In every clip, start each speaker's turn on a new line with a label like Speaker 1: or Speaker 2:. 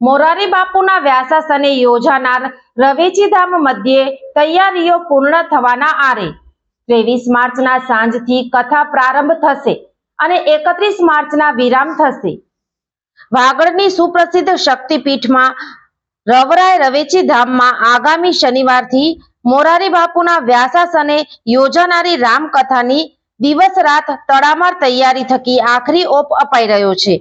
Speaker 1: Morari બાપુના વ્યાસાસને યોજાનાર રવેચીધામ મધ્યે તૈયારીઓ પૂર્ણ થવાના આરે. ત્રેવીસ માર્ચના સાંજથી કથા પ્રારંભ થશે અને એકત્રીસ માર્ચના વિરામ થશે. વાગડની સુપ્રસિદ્ધ શક્તિપીઠમાં રવરાય રવેચી ધામમાં આગામી શનિવારથી મોરારી બાપુના વ્યાસાસને યોજાનારી રામકથાની દિવસ રાત તડામાર તૈયારી થકી આખરી ઓપ અપાઈ રહ્યો છે.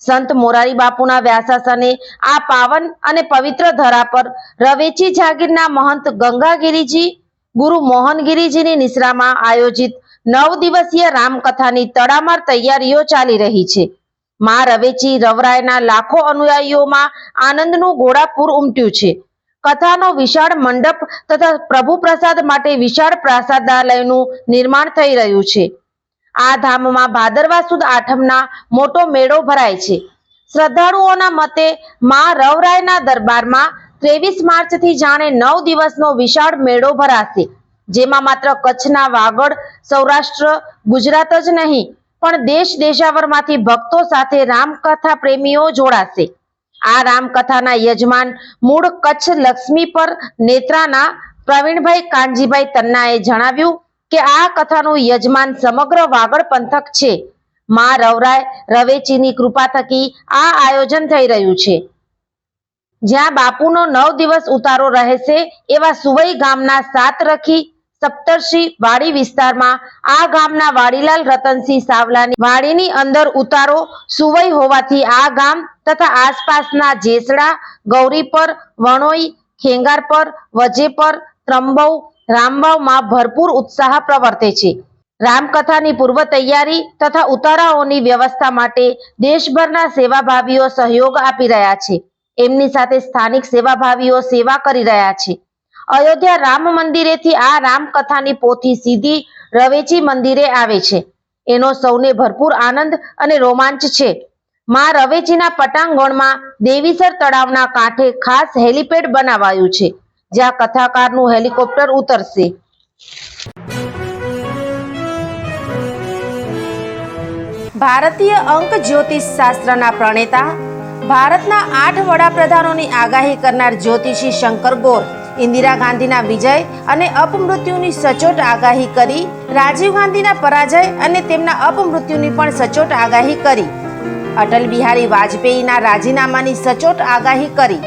Speaker 1: સંત મોરારી બાપુના વ્યાસાસને આ પાવન અને પવિત્ર ધરા પર રવેચી જાગીરના મહંત ગંગાગીરીજી, ગુરુ મોહનગીરીજીની નિશ્રામાં આયોજિત નવ દિવસીય રામકથાની તડામાર તૈયારીઓ ચાલી રહી છે. મા રવેચી રવરાયના લાખો અનુયાયીઓમાં આનંદનું ઘોડાપૂર ઉમટ્યું છે. કથાનો વિશાળ મંડપ તથા પ્રભુ પ્રસાદ માટે વિશાળ પ્રસાદાલયનું નિર્માણ થઈ રહ્યું છે. આ ધામમાં ભાદરવા સુદ આઠમના મોટો મેળો ભરાય છે. શ્રદ્ધાળુઓના મતે મા રવરાયના દરબારમાં ત્રેવીસ માર્ચથી જાણે નવ દિવસનો વિશાળ મેળો ભરાશે, જેમાં માત્ર કચ્છના વાગડ, સૌરાષ્ટ્ર, ગુજરાત જ નહીં, પણ દેશ દેશાવરમાંથી ભક્તો સાથે રામકથા પ્રેમીઓ જોડાશે. આ રામકથાના યજમાન મૂળ કચ્છ લક્ષ્મી પર નેત્રાના પ્રવીણભાઈ કાનજીભાઈ તન્નાએ જણાવ્યું કે આ કથાનું યજમાન સમગ્ર વાગડ પંથક છે. મા રવરાય રવેચીની કૃપા થકી આ આયોજન થઈ રહ્યું છે. જ્યાં બાપુનો નવ દિવસ ઉતારો રહેશે એવા સુવઈ ગામના સાત રખી સપ્તર્ષિ વાડી વિસ્તારમાં આ ગામના વાડીલાલ રતનસિંહ સાવલાની વાડીની અંદર ઉતારો સુવઈ હોવાથી આ ગામ તથા આસપાસના જેસડા, ગૌરીપર, વણોઈ, ખેંગારપર, વજેપર ત્રંબૌ રામવાવમાં ભરપૂર ઉત્સાહ પ્રવર્તે છે. રામકથાની પૂર્વ તૈયારી તથા ઉતારાઓની વ્યવસ્થા માટે દેશભરના સેવાભાવીઓ સહયોગ આપી રહ્યા છે. એમની સાથે સ્થાનિક સેવાભાવીઓ સેવા કરી રહ્યા છે. અયોધ્યા રામ મંદિરેથી આ રામકથાની પોથી સીધી રવેચી મંદિરે આવે છે. એનો સૌને ભરપૂર આનંદ અને રોમાંચ છે. માં રવેચીના પટાંગણમાં દેવીસર તળાવના કાંઠે ખાસ હેલીપેડ બનાવાયું છે. જ્યાં કથાકારનું હેલિકોપ્ટર ઉતરશે. ભારતીય અંક જ્યોતિષ શાસ્ત્રના પ્રણેતા, ભારતના આઠ વડાપ્રધાનોની આગાહી કરનાર જ્યોતિષી શંકર ગોર, ઇન્દિરા ગાંધીના વિજય અને અપમૃત્યુની સચોટ આગાહી કરી, રાજીવ ગાંધીના પરાજય અને તેમના અપમૃત્યુની પણ સચોટ આગાહી કરી. અટલ બિહારી વાજપેયીના રાજીનામાની સચોટ આગાહી કરી.